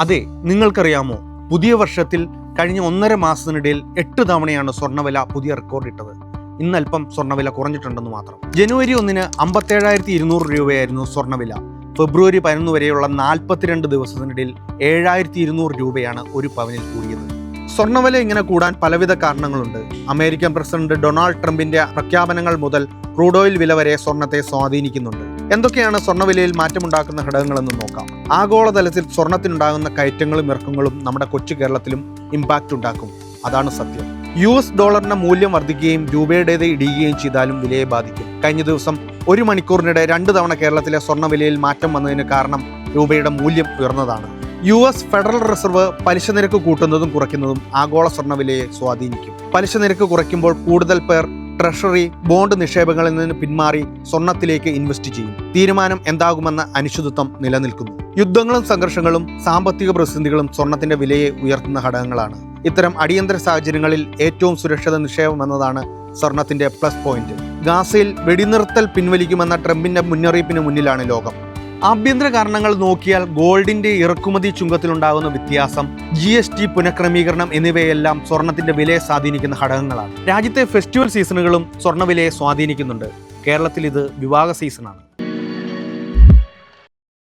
അതെ നിങ്ങൾക്കറിയാമോ പുതിയ വർഷത്തിൽ കഴിഞ്ഞ ഒന്നര മാസത്തിനിടയിൽ എട്ട് തവണയാണ് സ്വർണവില പുതിയ റെക്കോർഡ് ഇട്ടത്. ഇന്നൽപ്പം സ്വർണവില കുറഞ്ഞിട്ടുണ്ടെന്ന് മാത്രം. ജനുവരി ഒന്നിന് അമ്പത്തേഴായിരത്തി ഇരുന്നൂറ് രൂപയായിരുന്നു സ്വർണവില. ഫെബ്രുവരി പതിനൊന്ന് വരെയുള്ള നാൽപ്പത്തിരണ്ട് ദിവസത്തിനിടയിൽ ഏഴായിരത്തി ഇരുന്നൂറ് രൂപയാണ് ഒരു പവനിൽ കൂടിയത്. സ്വർണവില ഇങ്ങനെ കൂടാൻ പലവിധ കാരണങ്ങളുണ്ട്. അമേരിക്കൻ പ്രസിഡന്റ് ഡൊണാൾഡ് ട്രംപിന്റെ പ്രഖ്യാപനങ്ങൾ മുതൽ ക്രൂഡ് ഓയിൽ വില വരെ സ്വർണത്തെ സ്വാധീനിക്കുന്നുണ്ട്. എന്തൊക്കെയാണ് സ്വർണവിലയിൽ മാറ്റമുണ്ടാക്കുന്ന ഘടകങ്ങളെന്ന് നോക്കാം. ആഗോളതലത്തിൽ സ്വർണത്തിനുണ്ടാകുന്ന കയറ്റങ്ങളും ഇറക്കങ്ങളും നമ്മുടെ കൊച്ചു കേരളത്തിലും ഇമ്പാക്റ്റ് ഉണ്ടാക്കും. അതാണ് സത്യം. യു എസ് ഡോളറിന്റെ മൂല്യം വർദ്ധിക്കുകയും രൂപയുടേത് ഇടിയുകയും ചെയ്താലും വിലയെ ബാധിക്കും. കഴിഞ്ഞ ദിവസം ഒരു മണിക്കൂറിനിടെ രണ്ട് തവണ കേരളത്തിലെ സ്വർണവിലയിൽ മാറ്റം വന്നതിന് കാരണം രൂപയുടെ മൂല്യം ഉയർന്നതാണ്. യു എസ് ഫെഡറൽ റിസർവ് പലിശ നിരക്ക് കൂട്ടുന്നതും കുറയ്ക്കുന്നതും ആഗോള സ്വർണവിലയെ സ്വാധീനിക്കും. പലിശ നിരക്ക് കുറയ്ക്കുമ്പോൾ കൂടുതൽ പേർ ട്രഷറി ബോണ്ട് നിക്ഷേപങ്ങളിൽ നിന്ന് പിന്മാറി സ്വർണത്തിലേക്ക് ഇൻവെസ്റ്റ് ചെയ്യും. തീരുമാനം എന്താകുമെന്ന അനിശ്ചിതത്വം നിലനിൽക്കുന്നു. യുദ്ധങ്ങളും സംഘർഷങ്ങളും സാമ്പത്തിക പ്രതിസന്ധികളും സ്വർണത്തിന്റെ വിലയെ ഉയർത്തുന്ന ഘടകങ്ങളാണ്. ഇത്തരം അടിയന്തര സാഹചര്യങ്ങളിൽ ഏറ്റവും സുരക്ഷിത നിക്ഷേപം എന്നതാണ് സ്വർണത്തിന്റെ പ്ലസ് പോയിന്റ് ഗാസയിൽ വെടിനിർത്തൽ പിൻവലിക്കുമെന്ന ട്രംപിന്റെ മുന്നറിയിപ്പിന് മുന്നിലാണ് ലോകം. ആഭ്യന്തര കാരണങ്ങൾ നോക്കിയാൽ ഗോൾഡിന്റെ ഇറക്കുമതി ചുങ്കത്തിലുണ്ടാകുന്ന വ്യത്യാസം ജി എസ് ടി പുനഃക്രമീകരണം എന്നിവയെല്ലാം സ്വർണത്തിന്റെ വിലയെ സ്വാധീനിക്കുന്ന ഘടകങ്ങളാണ്. രാജ്യത്തെ ഫെസ്റ്റിവൽ സീസണുകളും സ്വർണവിലയെ സ്വാധീനിക്കുന്നുണ്ട്. കേരളത്തിൽ ഇത് വിവാഹ സീസണാണ്